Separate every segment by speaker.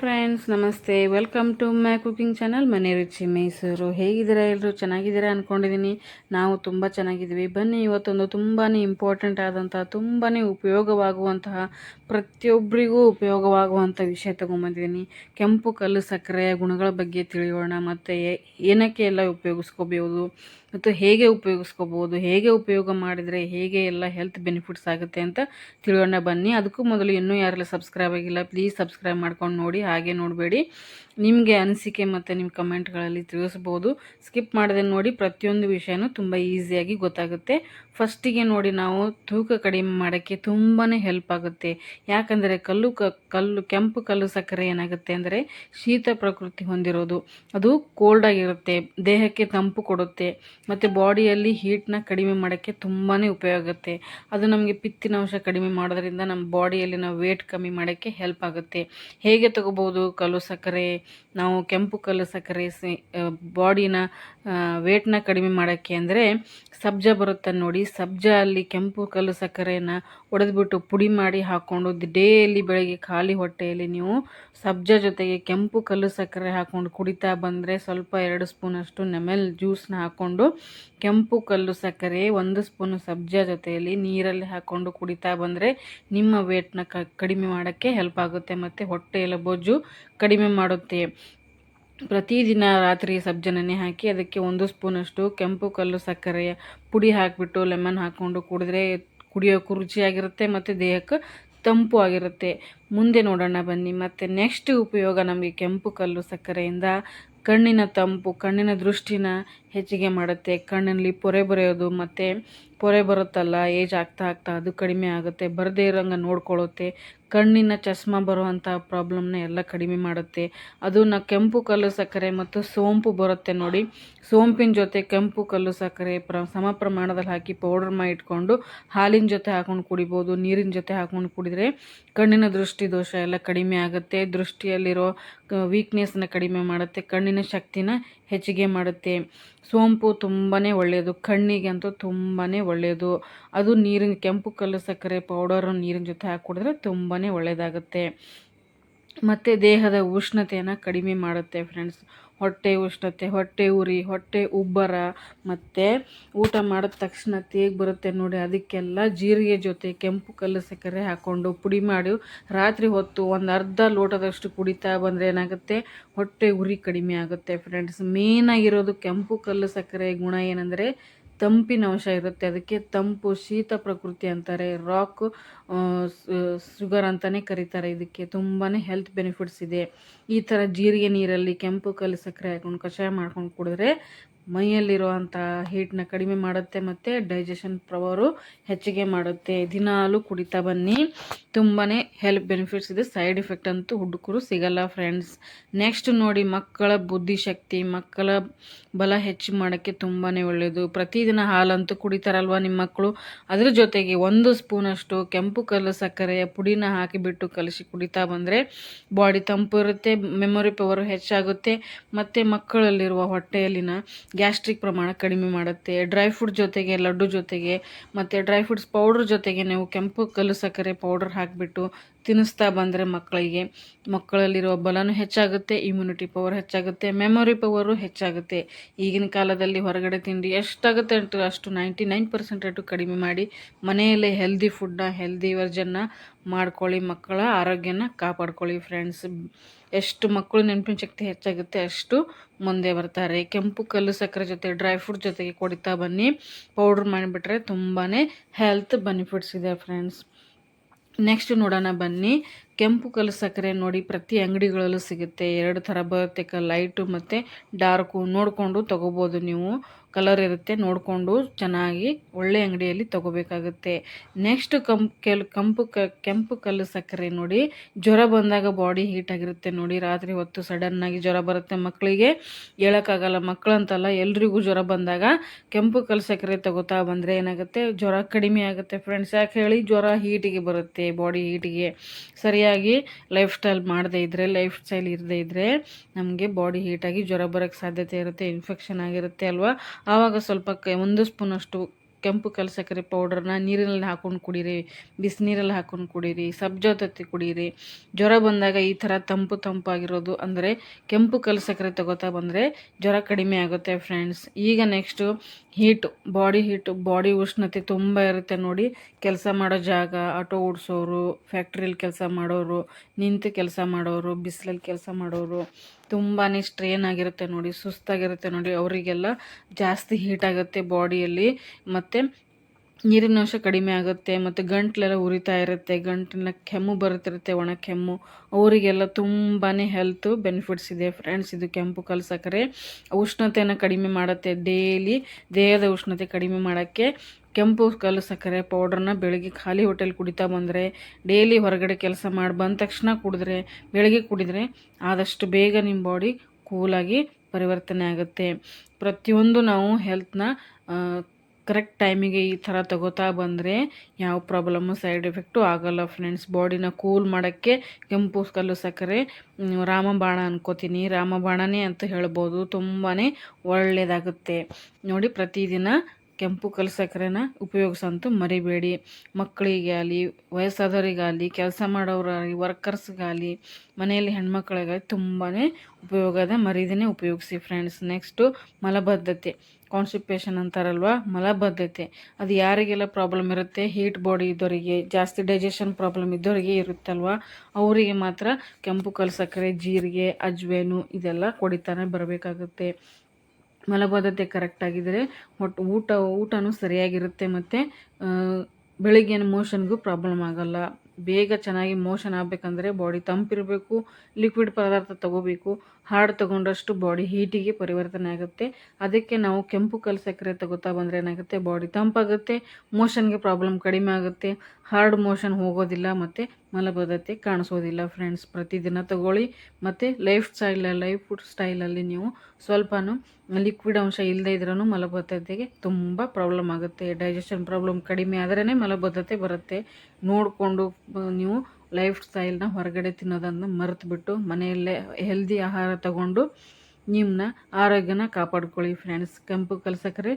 Speaker 1: Friends ನಮಸ್ತೆ. Welcome to my cooking channel ಮನೆ ರುಚಿ ಮೈಸೂರು. ಹೇಗಿದ್ದೀರಾ ಎಲ್ಲರೂ ಚೆನ್ನಾಗಿದ್ದೀರಾ ಅಂದ್ಕೊಂಡಿದ್ದೀನಿ ನಾವು ತುಂಬ ಚೆನ್ನಾಗಿದ್ದೀವಿ. ಬನ್ನಿ, ಇವತ್ತೊಂದು ತುಂಬಾ ಇಂಪಾರ್ಟೆಂಟ್ ಆದಂತಹ ತುಂಬಾ ಉಪಯೋಗವಾಗುವಂತಹ ಪ್ರತಿಯೊಬ್ಬರಿಗೂ ಉಪಯೋಗವಾಗುವಂಥ ವಿಷಯ ತೊಗೊಂಬಂದಿದ್ದೀನಿ ಕೆಂಪು ಕಲ್ಲು ಸಕ್ಕರೆಯ ಗುಣಗಳ ಬಗ್ಗೆ ತಿಳಿಯೋಣ. ಮತ್ತು ಏನಕ್ಕೆ ಎಲ್ಲ ಉಪಯೋಗಿಸ್ಕೋಬೋದು? ಮತ್ತು ಹೇಗೆ ಉಪಯೋಗಿಸ್ಕೋಬೋದು, ಹೇಗೆ ಉಪಯೋಗ ಮಾಡಿದರೆ ಹೇಗೆ ಎಲ್ಲ ಹೆಲ್ತ್ ಬೆನಿಫಿಟ್ಸ್ ಆಗುತ್ತೆ ಅಂತ ತಿಳಿಯೋಣ ಬನ್ನಿ. ಅದಕ್ಕೂ ಮೊದಲು ಇನ್ನೂ ಯಾರೆಲ್ಲ ಸಬ್ಸ್ಕ್ರೈಬ್ ಆಗಿಲ್ಲ ಪ್ಲೀಸ್ ಸಬ್ಸ್ಕ್ರೈಬ್ ಮಾಡ್ಕೊಂಡು ನೋಡಿ. ಹಾಗೆ ನೋಡಬೇಡಿ. ನಿಮಗೆ ಅನಿಸಿಕೆ ಮತ್ತು ನಿಮ್ಮ ಕಮೆಂಟ್ಗಳಲ್ಲಿ ತಿಳಿಸ್ಬೋದು. ಸ್ಕಿಪ್ ಮಾಡದೆ ನೋಡಿ, ಪ್ರತಿಯೊಂದು ವಿಷಯನೂ ತುಂಬ ಈಸಿಯಾಗಿ ಗೊತ್ತಾಗುತ್ತೆ. ಫಸ್ಟಿಗೆ ನೋಡಿ ನಾವು ತೂಕ ಕಡಿಮೆ ಮಾಡೋಕ್ಕೆ ತುಂಬಾ ಹೆಲ್ಪ್ ಆಗುತ್ತೆ. ಯಾಕಂದರೆ ಕಲ್ಲು ಕಲ್ಲು, ಕೆಂಪು ಕಲ್ಲು ಸಕ್ಕರೆ ಏನಾಗುತ್ತೆ ಅಂದರೆ ಶೀತ ಪ್ರಕೃತಿ ಹೊಂದಿರೋದು. ಅದು ಕೋಲ್ಡ್ ಆಗಿರುತ್ತೆ, ದೇಹಕ್ಕೆ ತಂಪು ಕೊಡುತ್ತೆ. ಮತ್ತು ಬಾಡಿಯಲ್ಲಿ ಹೀಟ್ನ ಕಡಿಮೆ ಮಾಡೋಕ್ಕೆ ತುಂಬಾ ಉಪಯೋಗ ಅದು ನಮಗೆ ಪಿತ್ತಿನ ಅಂಶ ಕಡಿಮೆ ಮಾಡೋದ್ರಿಂದ ನಮ್ಮ ಬಾಡಿಯಲ್ಲಿ ನಾವು ವೇಟ್ ಕಮ್ಮಿ ಮಾಡೋಕ್ಕೆ ಹೆಲ್ಪ್ ಆಗುತ್ತೆ. ಹೇಗೆ ತಗೋಬೋದು ಕಲ್ಲು ಸಕ್ಕರೆ, ನಾವು ಕೆಂಪು ಕಲ್ಲು ಸಕ್ಕರೆ ಬಾಡಿನ ವೇಟ್ನ ಕಡಿಮೆ ಮಾಡೋಕ್ಕೆ ಅಂದರೆ ಸಬ್ಜ ಬರುತ್ತೆ ನೋಡಿ, ಸಬ್ಜ ಅಲ್ಲಿ ಕೆಂಪು ಕಲ್ಲು ಸಕ್ಕರೆನ ಒಡೆದ್ಬಿಟ್ಟು ಪುಡಿ ಮಾಡಿ ಹಾಕ್ಕೊಂಡು ಡೇಲಿ ಬೆಳಗ್ಗೆ ಖಾಲಿ ಹೊಟ್ಟೆಯಲ್ಲಿ ನೀವು ಸಬ್ಜ ಜೊತೆಗೆ ಕೆಂಪು ಕಲ್ಲು ಸಕ್ಕರೆ ಹಾಕ್ಕೊಂಡು ಕುಡಿತಾ ಬಂದರೆ ಸ್ವಲ್ಪ ಎರಡು ಸ್ಪೂನಷ್ಟು ನೆಮೆಲ್ ಜ್ಯೂಸನ್ನ ಹಾಕ್ಕೊಂಡು ಕೆಂಪು ಕಲ್ಲು ಸಕ್ಕರೆ, ಒಂದು ಸ್ಪೂನು ಸಬ್ಜ ಜೊತೆಯಲ್ಲಿ ನೀರಲ್ಲಿ ಹಾಕ್ಕೊಂಡು ಕುಡಿತಾ ಬಂದರೆ ನಿಮ್ಮ ವೇಟ್ನ ಕಡಿಮೆ ಮಾಡೋಕ್ಕೆ ಹೆಲ್ಪ್ ಆಗುತ್ತೆ ಮತ್ತು ಹೊಟ್ಟೆಯೆಲ್ಲ ಬೊಜ್ಜು ಕಡಿಮೆ ಮಾಡುತ್ತೆ. ಪ್ರತಿದಿನ ರಾತ್ರಿ ಸಬ್ಜನನ್ನೇ ಹಾಕಿ ಅದಕ್ಕೆ ಒಂದು ಸ್ಪೂನಷ್ಟು ಕೆಂಪು ಕಲ್ಲು ಸಕ್ಕರೆಯ ಪುಡಿ ಹಾಕಿಬಿಟ್ಟು ಲೆಮನ್ ಹಾಕ್ಕೊಂಡು ಕುಡಿದ್ರೆ ಕುಡಿಯೋಕ್ಕೂ ರುಚಿಯಾಗಿರುತ್ತೆ ಮತ್ತು ದೇಹಕ್ಕೆ ತಂಪು ಆಗಿರುತ್ತೆ. ಮುಂದೆ ನೋಡೋಣ ಬನ್ನಿ. ಮತ್ತು ನೆಕ್ಸ್ಟ್ ಉಪಯೋಗ ನಮಗೆ ಕೆಂಪು ಕಲ್ಲು ಸಕ್ಕರೆಯಿಂದ ಕಣ್ಣಿನ ತಂಪು, ಕಣ್ಣಿನ ದೃಷ್ಟಿನ ಹೆಚ್ಚಿಗೆ ಮಾಡುತ್ತೆ. ಕಣ್ಣಲ್ಲಿ ಪೊರೆ ಬರೆಯೋದು ಮತ್ತು ಪೊರೆ ಬರುತ್ತಲ್ಲ, ಏಜ್ ಆಗ್ತಾ ಆಗ್ತಾ ಅದು ಕಡಿಮೆ ಆಗುತ್ತೆ. ಬರದೇ ಇರೋಂಗೆ ನೋಡ್ಕೊಳ್ಳುತ್ತೆ. ಕಣ್ಣಿನ ಚಸ್ಮ ಬರುವಂಥ ಪ್ರಾಬ್ಲಮ್ನ ಎಲ್ಲ ಕಡಿಮೆ ಮಾಡುತ್ತೆ. ಅದು ಕೆಂಪು ಕಲ್ಲು ಸಕ್ಕರೆ ಮತ್ತು ಸೋಂಪು ಬರುತ್ತೆ ನೋಡಿ. ಸೋಂಪಿನ ಜೊತೆ ಕೆಂಪು ಕಲ್ಲು ಸಕ್ಕರೆ ಪ್ರ ಸಮ ಪ್ರಮಾಣದಲ್ಲಿ ಹಾಕಿ ಪೌಡರ್ ಮಾಡಿ ಇಟ್ಕೊಂಡು ಹಾಲಿನ ಜೊತೆ ಹಾಕೊಂಡು ಕುಡಿಬೋದು. ನೀರಿನ ಜೊತೆ ಹಾಕೊಂಡು ಕುಡಿದರೆ ಕಣ್ಣಿನ ದೃಷ್ಟಿ ದೋಷ ಎಲ್ಲ ಕಡಿಮೆ ಆಗುತ್ತೆ. ದೃಷ್ಟಿಯಲ್ಲಿರೋ ವೀಕ್ನೆಸ್ನ ಕಡಿಮೆ ಮಾಡುತ್ತೆ. ಕಣ್ಣಿನ ಶಕ್ತಿನ ಹೆಚ್ಚಿಗೆ ಮಾಡುತ್ತೆ. ಸೋಂಪು ತುಂಬಾ ಒಳ್ಳೆಯದು. ಕಣ್ಣಿಗೆ ಅಂತೂ ತುಂಬಾ ಒಳ್ಳೆಯದು. ಅದು ನೀರಿನ ಕೆಂಪು ಕಲ್ಲು ಸಕ್ಕರೆ ಪೌಡರು ನೀರಿನ ಜೊತೆ ಹಾಕಿ ಕುಡಿದ್ರೆ ತುಂಬಾ ಒಳ್ಳೆಯದಾಗುತ್ತೆ. ಮತ್ತು ದೇಹದ ಉಷ್ಣತೆಯನ್ನು ಕಡಿಮೆ ಮಾಡುತ್ತೆ ಫ್ರೆಂಡ್ಸ್ ಹೊಟ್ಟೆ ಉಷ್ಣತೆ, ಹೊಟ್ಟೆ ಉರಿ, ಹೊಟ್ಟೆ ಉಬ್ಬರ ಮತ್ತು ಊಟ ಮಾಡಿದ ತಕ್ಷಣ ತೇಗ್ ಬರುತ್ತೆ ನೋಡಿ. ಅದಕ್ಕೆಲ್ಲ ಜೀರಿಗೆ ಜೊತೆ ಕೆಂಪು ಕಲ್ಲು ಸಕ್ಕರೆ ಹಾಕ್ಕೊಂಡು ಪುಡಿ ಮಾಡಿ ರಾತ್ರಿ ಹೊತ್ತು ಒಂದು ಅರ್ಧ ಲೋಟದಷ್ಟು ಕುಡಿತಾ ಬಂದರೆ ಏನಾಗುತ್ತೆ? ಹೊಟ್ಟೆ ಉರಿ ಕಡಿಮೆ ಆಗುತ್ತೆ ಫ್ರೆಂಡ್ಸ್ ಮೇನಾಗಿರೋದು ಕೆಂಪು ಕಲ್ಲು ಸಕ್ಕರೆ ಗುಣ ಏನಂದರೆ ತಂಪಿನ ಅಂಶ ಇರುತ್ತೆ. ಅದಕ್ಕೆ ತಂಪು, ಶೀತ ಪ್ರಕೃತಿ ಅಂತಾರೆ. ರಾಕ್ ಶುಗರ್ ಅಂತಲೇ ಕರೀತಾರೆ. ಇದಕ್ಕೆ ತುಂಬಾ ಹೆಲ್ತ್ ಬೆನಿಫಿಟ್ಸ್ ಇದೆ. ಈ ಥರ ಜೀರಿಗೆ ನೀರಲ್ಲಿ ಕೆಂಪು ಕಲ್ಲು ಸಕ್ಕರೆ ಹಾಕೊಂಡು ಕಷಾಯ ಮಾಡ್ಕೊಂಡು ಕುಡಿದ್ರೆ ಮೈಯಲ್ಲಿರುವಂಥ ಹೀಟ್ನ ಕಡಿಮೆ ಮಾಡುತ್ತೆ ಮತ್ತು ಡೈಜೆಷನ್ ಪವರು ಹೆಚ್ಚಿಗೆ ಮಾಡುತ್ತೆ. ದಿನಾಲು ಕುಡಿತಾ ಬನ್ನಿ. ತುಂಬಾ ಹೆಲ್ತ್ ಬೆನಿಫಿಟ್ಸ್ ಇದೆ. ಸೈಡ್ ಎಫೆಕ್ಟ್ ಅಂತೂ ಹುಡುಕರು ಸಿಗಲ್ಲ ಫ್ರೆಂಡ್ಸ್ ನೆಕ್ಸ್ಟ್ ನೋಡಿ ಮಕ್ಕಳ ಬುದ್ಧಿಶಕ್ತಿ ಮಕ್ಕಳ ಬಲ ಹೆಚ್ಚು ಮಾಡೋಕ್ಕೆ ತುಂಬಾ ಒಳ್ಳೆಯದು ಪ್ರತಿದಿನ ಹಾಲಂತೂ ಕುಡಿತಾರಲ್ವ ನಿಮ್ಮ ಮಕ್ಕಳು? ಅದರ ಜೊತೆಗೆ ಒಂದು ಸ್ಪೂನಷ್ಟು ಕೆಂಪು ಕಲ್ಲು ಸಕ್ಕರೆಯ ಪುಡಿನ ಹಾಕಿಬಿಟ್ಟು ಕಲಸಿ ಕುಡಿತಾ ಬಂದರೆ ಬಾಡಿ ತಂಪು ಇರುತ್ತೆ ಮೆಮೊರಿ ಪವರು ಹೆಚ್ಚಾಗುತ್ತೆ, ಮತ್ತು ಮಕ್ಕಳಲ್ಲಿರುವ ಹೊಟ್ಟೆಯಲ್ಲಿನ ಗ್ಯಾಸ್ಟ್ರಿಕ್ ಪ್ರಮಾಣ ಕಡಿಮೆ ಮಾಡುತ್ತೆ. ಡ್ರೈ ಫ್ರೂಟ್ ಜೊತೆಗೆ ಲಡ್ಡು ಜೊತೆಗೆ, ಮತ್ತು ಡ್ರೈ ಫ್ರೂಟ್ಸ್ ಪೌಡ್ರ್ ಜೊತೆಗೆ ನೀವು ಕೆಂಪು ಕಲ್ಲು ಸಕ್ಕರೆ ಪೌಡರ್ ಹಾಕಿಬಿಟ್ಟು ತಿನ್ನಿಸ್ತಾ ಬಂದರೆ ಮಕ್ಕಳಿಗೆ. ಮಕ್ಕಳಲ್ಲಿರುವ ಬಲನೂ ಹೆಚ್ಚಾಗುತ್ತೆ ಇಮ್ಯುನಿಟಿ ಪವರ್ ಹೆಚ್ಚಾಗುತ್ತೆ ಮೆಮೊರಿ ಪವರು ಹೆಚ್ಚಾಗುತ್ತೆ. ಈಗಿನ ಕಾಲದಲ್ಲಿ ಹೊರಗಡೆ ತಿಂಡಿ ಎಷ್ಟಾಗುತ್ತೆ ಅಂಟು ಅಷ್ಟು ನೈಂಟಿ ನೈನ್ ಪರ್ಸೆಂಟೇಟು ಕಡಿಮೆ ಮಾಡಿ ಮನೆಯಲ್ಲೇ ಹೆಲ್ದಿ ಫುಡ್ನ ಹೆಲ್ದಿ ವರ್ಜನ್ನ ಮಾಡ್ಕೊಳ್ಳಿ ಮಕ್ಕಳ ಆರೋಗ್ಯನ ಕಾಪಾಡ್ಕೊಳ್ಳಿ ಫ್ರೆಂಡ್ಸ್ ಎಷ್ಟು ಮಕ್ಕಳು ನೆನಪಿನ ಶಕ್ತಿ ಹೆಚ್ಚಾಗುತ್ತೆ ಅಷ್ಟು ಮುಂದೆ ಬರ್ತಾರೆ. ಕೆಂಪು ಕಲ್ಲು ಸಕ್ಕರೆ ಜೊತೆ ಡ್ರೈ ಫ್ರೂಟ್ ಜೊತೆಗೆ ಕೊಡಿತಾ ಬನ್ನಿ. ಪೌಡ್ರ್ ಮಾಡಿಬಿಟ್ರೆ ತುಂಬಾ ಹೆಲ್ತ್ ಬೆನಿಫಿಟ್ಸ್ ಇದೆ ಫ್ರೆಂಡ್ಸ್ ನೆಕ್ಸ್ಟ್ ನೋಡೋಣ ಬನ್ನಿ. ಕೆಂಪು ಕಲ್ಲು ಸಕ್ಕರೆ ನೋಡಿ ಪ್ರತಿ ಅಂಗಡಿಗಳಲ್ಲೂ ಸಿಗುತ್ತೆ. ಎರಡು ಥರ ಬರುತ್ತೆ ಕ, ಲೈಟು ಮತ್ತು ಡಾರ್ಕು. ನೋಡಿಕೊಂಡು ತೊಗೋಬೋದು ನೀವು. ಕಲರ್ ಇರುತ್ತೆ, ನೋಡಿಕೊಂಡು ಚೆನ್ನಾಗಿ ಒಳ್ಳೆ ಅಂಗಡಿಯಲ್ಲಿ ತೊಗೋಬೇಕಾಗುತ್ತೆ. ನೆಕ್ಸ್ಟ್ ಕಂಪ್ ಕೆಲ್, ಕಂಪು ಕ, ಕೆಂಪು ಕಲ್ಲು ಸಕ್ಕರೆ ನೋಡಿ. ಜ್ವರ ಬಂದಾಗ ಬಾಡಿ ಹೀಟಾಗಿರುತ್ತೆ ನೋಡಿ. ರಾತ್ರಿ ಹೊತ್ತು ಸಡನ್ನಾಗಿ ಜ್ವರ ಬರುತ್ತೆ. ಮಕ್ಕಳಿಗೆ ಹೇಳೋಕ್ಕಾಗಲ್ಲ. ಮಕ್ಕಳಂತಲ್ಲ, ಎಲ್ರಿಗೂ ಜ್ವರ ಬಂದಾಗ ಕೆಂಪು ಕಲ್ಲು ಸಕ್ಕರೆ ತಗೋತಾ ಬಂದರೆ ಏನಾಗುತ್ತೆ? ಜ್ವರ ಕಡಿಮೆ ಆಗುತ್ತೆ. ಫ್ರೆಂಡ್ಸ್ ಯಾಕೆ ಹೇಳಿ? ಜ್ವರ ಹೀಟಿಗೆ ಬರುತ್ತೆ ಬಾಡಿ ಹೀಟಿಗೆ ಸರಿಯಾಗಿ ಸರಿಯಾಗಿ ಲೈಫ್ ಸ್ಟೈಲ್ ಮಾಡದೇ ಇದ್ದರೆ ಲೈಫ್ ಸ್ಟೈಲ್ ಇರದೇ ಇದ್ದರೆ ನಮಗೆ ಬಾಡಿ ಹೀಟಾಗಿ ಜ್ವರ ಬರೋಕ್ಕೆ ಸಾಧ್ಯತೆ ಇರುತ್ತೆ ಇನ್ಫೆಕ್ಷನ್ ಆಗಿರುತ್ತೆ ಅಲ್ವಾ? ಆವಾಗ ಸ್ವಲ್ಪ ಕೈ ಒಂದು ಸ್ಪೂನಷ್ಟು ಕೆಂಪು ಕಲ್ ಸಕ್ಕರೆ ಪೌಡರ್ನ ನೀರಿನಲ್ಲಿ ಹಾಕೊಂಡು ಕುಡೀರಿ, ಬಿಸಿನೀರಲ್ಲಿ ಹಾಕೊಂಡು ಕುಡೀರಿ ಸಬ್ಜಾ ಕುಡೀರಿ. ಜ್ವರ ಬಂದಾಗ ಈ ಥರ ತಂಪು ತಂಪಾಗಿರೋದು ಅಂದರೆ ಕೆಂಪು ಕಲಸಕ್ಕರೆ ತಗೋತಾ ಬಂದರೆ ಜ್ವರ ಕಡಿಮೆ ಆಗುತ್ತೆ ಫ್ರೆಂಡ್ಸ್ ಈಗ next heat body heat body ಉಷ್ಣತೆ ತುಂಬ ಇರುತ್ತೆ ನೋಡಿ. ಕೆಲಸ ಮಾಡೋ ಜಾಗ ಆಟೋ ಓಡಿಸೋರು ಫ್ಯಾಕ್ಟ್ರಿಯಲ್ಲಿ ಕೆಲಸ ಮಾಡೋರು, ನಿಂತು ಕೆಲಸ ಮಾಡೋರು ಬಿಸಿಲಲ್ಲಿ ಕೆಲಸ ಮಾಡೋರು. ತುಂಬಾ ಸ್ಟ್ರೇನ್ ಆಗಿರುತ್ತೆ ನೋಡಿ ಸುಸ್ತಾಗಿರುತ್ತೆ ನೋಡಿ ಅವರಿಗೆಲ್ಲ ಜಾಸ್ತಿ ಹೀಟ್ ಆಗುತ್ತೆ ಬಾಡಿಯಲ್ಲಿ ಮತ್ತು ನೀರಿನ ಅಂಶ ಕಡಿಮೆ ಆಗುತ್ತೆ ಮತ್ತು ಗಂಟ್ಲೆಲ್ಲ ಉರಿತಾ ಇರುತ್ತೆ, ಗಂಟಿನ ಕೆಮ್ಮು ಬರುತ್ತಿರುತ್ತೆ, ಒಣ ಕೆಮ್ಮು. ಅವರಿಗೆಲ್ಲ ತುಂಬಾ ಹೆಲ್ತ್ ಬೆನಿಫಿಟ್ಸ್ ಇದೆ ಫ್ರೆಂಡ್ಸ್ ಇದು ಕೆಂಪು ಕಲ್ ಸಕ್ಕರೆ. ಉಷ್ಣತೆಯನ್ನು ಕಡಿಮೆ ಮಾಡುತ್ತೆ ಡೈಲಿ ದೇಹದ ಉಷ್ಣತೆ ಕಡಿಮೆ ಮಾಡೋಕ್ಕೆ ಕೆಂಪು ಕಲ್ಲು ಸಕ್ಕರೆ ಪೌಡ್ರನ್ನ ಬೆಳಗ್ಗೆ ಖಾಲಿ ಹೊಟ್ಟೆಲಿ ಕುಡಿತಾ ಬಂದರೆ ಡೈಲಿ ಹೊರಗಡೆ ಕೆಲಸ ಮಾಡಿ ಬಂದ ತಕ್ಷಣ ಕುಡಿದ್ರೆ, ಬೆಳಗ್ಗೆ ಕುಡಿದ್ರೆ ಆದಷ್ಟು ಬೇಗ ನಿಮ್ಮ ಬಾಡಿ ಕೂಲಾಗಿ ಪರಿವರ್ತನೆ ಆಗುತ್ತೆ. ಪ್ರತಿಯೊಂದು ನಾವು ಹೆಲ್ತ್ನ ಕರೆಕ್ಟ್ ಟೈಮಿಗೆ ಈ ಥರ ತಗೋತಾ ಬಂದರೆ ಯಾವ ಪ್ರಾಬ್ಲಮ್ಮು ಸೈಡ್ ಎಫೆಕ್ಟು ಆಗೋಲ್ಲ ಫ್ರೆಂಡ್ಸ್ ಬಾಡಿನ ಕೂಲ್ ಮಾಡೋಕ್ಕೆ ಕೆಂಪು ಕಲ್ಲು ಸಕ್ಕರೆ ರಾಮಬಾಣ ಅನ್ಕೋತೀನಿ. ರಾಮಬಾಣನೇ ಅಂತ ಹೇಳ್ಬೋದು. ತುಂಬಾ ಒಳ್ಳೆಯದಾಗುತ್ತೆ ನೋಡಿ, ಪ್ರತಿದಿನ ಕೆಂಪು ಕಲ್ಲು ಸಕ್ಕರೆನ ಉಪಯೋಗಿಸಂತೂ ಮರಿಬೇಡಿ. ಮಕ್ಕಳಿಗೆ ಆಗಲಿ ವಯಸ್ಸಾದವರಿಗಾಗಲಿ, ಕೆಲಸ ಮಾಡೋರಾಗಲಿ ವರ್ಕರ್ಸ್ಗಾಗಲಿ ಮನೆಯಲ್ಲಿ ಹೆಣ್ಮಕ್ಳಿಗಾಗಲಿ ತುಂಬಾ ಉಪಯೋಗದ ಮರಿದೇ ಉಪಯೋಗಿಸಿ ಫ್ರೆಂಡ್ಸ್ ನೆಕ್ಸ್ಟು ಮಲಬದ್ಧತೆ. ಕಾನ್ಸ್ಟಿಪೇಷನ್ ಅಂತಾರಲ್ವ? ಮಲಬದ್ಧತೆ. ಅದು ಯಾರಿಗೆಲ್ಲ ಪ್ರಾಬ್ಲಮ್ ಇರುತ್ತೆ? ಹೀಟ್ ಬಾಡಿ ಇದ್ದವರಿಗೆ ಜಾಸ್ತಿ ಡೈಜೆಷನ್ ಪ್ರಾಬ್ಲಮ್ ಇದ್ದವರಿಗೆ ಇರುತ್ತಲ್ವ? ಅವರಿಗೆ ಮಾತ್ರ ಕೆಂಪು ಕಲ್ ಸಕ್ಕರೆ, ಜೀರಿಗೆ, ಅಜ್ವೇನು ಇದೆಲ್ಲ ಕೊಡಿತಾನೆ ಬರಬೇಕಾಗುತ್ತೆ. ಮಲಬದ್ಧತೆ ಕರೆಕ್ಟಾಗಿದ್ದರೆ ಒಟ್ಟು ಊಟ, ಊಟನೂ ಸರಿಯಾಗಿರುತ್ತೆ ಮತ್ತು ಬೆಳಿಗ್ಗಿನ ಮೋಷನ್ಗೂ ಪ್ರಾಬ್ಲಮ್ ಆಗೋಲ್ಲ. ಬೇಗ ಚೆನ್ನಾಗಿ ಮೋಷನ್ ಆಗಬೇಕಂದ್ರೆ ಬಾಡಿ ತಂಪಿರಬೇಕು ಲಿಕ್ವಿಡ್ ಪದಾರ್ಥ ತಗೋಬೇಕು. ಹಾರ್ಡ್ ತಗೊಂಡಷ್ಟು ಬಾಡಿ ಹೀಟಿಗೆ ಪರಿವರ್ತನೆ ಆಗುತ್ತೆ. ಅದಕ್ಕೆ ನಾವು ಕೆಂಪು ಕಲ್ಲು ಸಕ್ಕರೆ ತಗೋತಾ ಬಂದರೆ ಏನಾಗುತ್ತೆ? ಬಾಡಿ ತಂಪಾಗುತ್ತೆ, ಮೋಷನ್ಗೆ ಪ್ರಾಬ್ಲಮ್ ಕಡಿಮೆ ಆಗುತ್ತೆ. ಹಾರ್ಡ್ ಮೋಷನ್ ಹೋಗೋದಿಲ್ಲ, ಮತ್ತು ಮಲಬದ್ಧತೆ ಕಾಣಿಸೋದಿಲ್ಲ ಫ್ರೆಂಡ್ಸ್ ಪ್ರತಿದಿನ ತಗೊಳ್ಳಿ, ಮತ್ತು ಲೈಫ್ ಸ್ಟೈಲ್ ಲೈಫ್ ಸ್ಟೈಲಲ್ಲಿ ನೀವು ಸ್ವಲ್ಪನೂ ಲಿಕ್ವಿಡ್ ಅಂಶ ಇಲ್ಲದೇ ಇದ್ರೂ ಮಲಬದ್ಧತೆಗೆ ತುಂಬ ಪ್ರಾಬ್ಲಮ್ ಆಗುತ್ತೆ. ಡೈಜೆಷನ್ ಪ್ರಾಬ್ಲಮ್ ಕಡಿಮೆ ಆದ್ರೇ ಮಲಬದ್ಧತೆ ಬರುತ್ತೆ. ನೋಡಿಕೊಂಡು ನೀವು ಲೈಫ್ ಸ್ಟೈಲ್ನ ಹೊರಗಡೆ ತಿನ್ನೋದನ್ನು ಮರೆತುಬಿಟ್ಟು ಮನೆಯಲ್ಲೇ ಹೆಲ್ದಿ ಆಹಾರ ತಗೊಂಡು ನಿಮ್ಮನ್ನ ಆರೋಗ್ಯನ ಕಾಪಾಡ್ಕೊಳ್ಳಿ ಫ್ರೆಂಡ್ಸ್ ಕೆಂಪು ಕಲಸಕ್ಕರೆ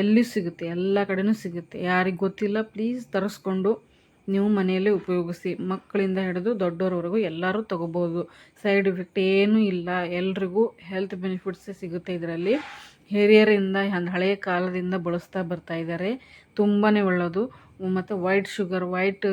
Speaker 1: ಎಲ್ಲಿ ಸಿಗುತ್ತೆ? ಎಲ್ಲ ಕಡೆಯೂ ಸಿಗುತ್ತೆ. ಯಾರಿಗೆ ಗೊತ್ತಿಲ್ಲ ಪ್ಲೀಸ್ ತರಿಸ್ಕೊಂಡು ನೀವು ಮನೆಯಲ್ಲೇ ಉಪಯೋಗಿಸಿ ಮಕ್ಕಳಿಂದ ಹಿಡಿದು ದೊಡ್ಡೋರವರೆಗೂ ಎಲ್ಲರೂ ತಗೋಬೋದು. ಸೈಡ್ ಎಫೆಕ್ಟ್ ಏನೂ ಇಲ್ಲ. ಎಲ್ರಿಗೂ ಹೆಲ್ತ್ ಬೆನಿಫಿಟ್ಸ್ ಸಿಗುತ್ತೆ ಇದರಲ್ಲಿ. ಹಿರಿಯರಿಂದ ಹಳೆಯ ಕಾಲದಿಂದ ಬಳಸ್ತಾ ಬರ್ತಾ ಇದ್ದಾರೆ. ತುಂಬಾ ಒಳ್ಳೆಯದು ಮತ್ತು ವೈಟ್ ಶುಗರ್, ವೈಟ್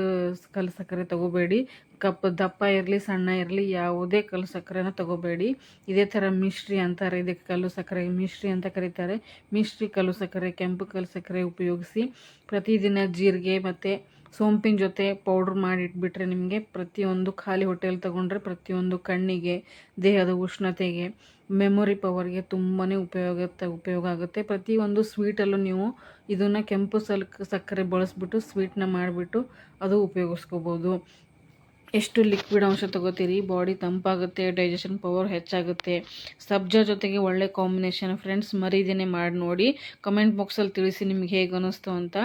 Speaker 1: ಕಲ್ಲು ಸಕ್ಕರೆ ತಗೋಬೇಡಿ. ಕಪ್ ದಪ್ಪ ಇರಲಿ, ಸಣ್ಣ ಇರಲಿ, ಯಾವುದೇ ಕಲ್ಲು ಸಕ್ಕರೆನ ತಗೋಬೇಡಿ. ಇದೇ ಥರ ಮಿಶ್ರಿ ಅಂತಾರೆ. ಇದಕ್ಕೆ ಕಲ್ಲು ಸಕ್ಕರೆ, ಮಿಶ್ರಿ ಅಂತ ಕರೀತಾರೆ. ಮಿಶ್ರಿ ಕಲ್ಲು ಸಕ್ಕರೆ, ಕೆಂಪು ಕಲ್ಲು ಸಕ್ಕರೆ ಉಪಯೋಗಿಸಿ. ಪ್ರತಿದಿನ ಜೀರಿಗೆ ಮತ್ತು ಸೋಂಪಿನ ಜೊತೆ ಪೌಡ್ರ್ ಮಾಡಿ ಇಟ್ಬಿಟ್ರೆ ನಿಮಗೆ ಪ್ರತಿಯೊಂದು ಖಾಲಿ ಹೊಟ್ಟೆಯಲ್ಲಿ ತೊಗೊಂಡ್ರೆ ಪ್ರತಿಯೊಂದು ಕಣ್ಣಿಗೆ, ದೇಹದ ಉಷ್ಣತೆಗೆ ಮೆಮೊರಿ ಪವರ್ಗೆ ತುಂಬಾ ಉಪಯೋಗ ಉಪಯೋಗ ಆಗುತ್ತೆ. ಪ್ರತಿಯೊಂದು ಸ್ವೀಟಲ್ಲೂ ನೀವು ಇದನ್ನು ಕೆಂಪು ಸಲ್ಕ್, ಸಕ್ಕರೆ ಬಳಸ್ಬಿಟ್ಟು ಸ್ವೀಟ್ನ ಮಾಡಿಬಿಟ್ಟು ಅದು ಉಪಯೋಗಿಸ್ಕೋಬೋದು. ಎಷ್ಟು ಲಿಕ್ವಿಡ್ ಅಂಶ ತೊಗೋತೀರಿ? ಬಾಡಿ ತಂಪಾಗುತ್ತೆ ಡೈಜೆಷನ್ ಪವರ್ ಹೆಚ್ಚಾಗುತ್ತೆ. ಸಬ್ಜಾ ಜೊತೆಗೆ ಒಳ್ಳೆ ಕಾಂಬಿನೇಷನ್ ಫ್ರೆಂಡ್ಸ್ ಮರಿದೇನೆ ಮಾಡಿ ನೋಡಿ ಕಮೆಂಟ್ ಬಾಕ್ಸಲ್ಲಿ ತಿಳಿಸಿ ನಿಮ್ಗೆ ಹೇಗೆ ಅನ್ನಿಸ್ತು ಅಂತ.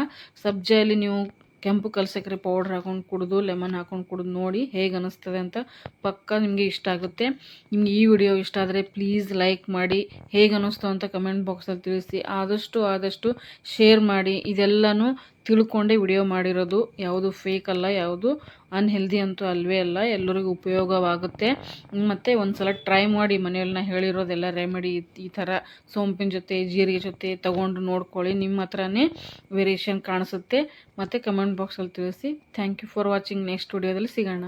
Speaker 1: ಸಬ್ಜಲ್ಲಿ ನೀವು ಕೆಂಪು ಕಲಸಕ್ರೆ ಪೌಡ್ರ್ ಹಾಕೊಂಡು ಕುಡಿದು ಲೆಮನ್ ಹಾಕೊಂಡು ಕುಡಿದು ನೋಡಿ ಹೇಗೆ ಅನಿಸ್ತದೆ ಅಂತ ಪಕ್ಕ ನಿಮಗೆ ಇಷ್ಟ ಆಗುತ್ತೆ. ನಿಮ್ಗೆ ಈ ವಿಡಿಯೋ ಇಷ್ಟ ಆದರೆ ಪ್ಲೀಸ್ ಲೈಕ್ ಮಾಡಿ, ಹೇಗೆ ಅನ್ನಿಸ್ತು ಅಂತ ಕಮೆಂಟ್ ಬಾಕ್ಸಲ್ಲಿ ತಿಳಿಸಿ. ಆದಷ್ಟು ಆದಷ್ಟು ಶೇರ್ ಮಾಡಿ, ಇದೆಲ್ಲನೂ ತಿಳ್ಕೊಂಡೇ ವಿಡಿಯೋ ಮಾಡಿರೋದು ಯಾವುದು ಫೇಕ್ ಅಲ್ಲ, ಯಾವುದು ಅನ್ಹೆಲ್ದಿ ಅಂತೂ ಅಲ್ವೇ ಅಲ್ಲ, ಎಲ್ಲರಿಗೂ ಉಪಯೋಗವಾಗುತ್ತೆ. ಮತ್ತು ಒಂದು ಸಲ ಟ್ರೈ ಮಾಡಿ ಮನೆಯಲ್ಲಿ ನಾ ಹೇಳಿರೋದೆಲ್ಲ ರೆಮಿಡಿ ಈ ಥರ ಸೋಂಪಿನ ಜೊತೆ, ಜೀರಿಗೆ ಜೊತೆ ತೊಗೊಂಡು ನೋಡ್ಕೊಳ್ಳಿ, ನಿಮ್ಮ ಹತ್ರನೇ ವೇರಿಯೇಷನ್ ಕಾಣಿಸುತ್ತೆ. ಮತ್ತು ಕಮೆಂಟ್ ಬಾಕ್ಸಲ್ಲಿ ತಿಳಿಸಿ. Thank you for watching next ವಿಡಿಯೋದಲ್ಲಿ ಸಿಗೋಣ.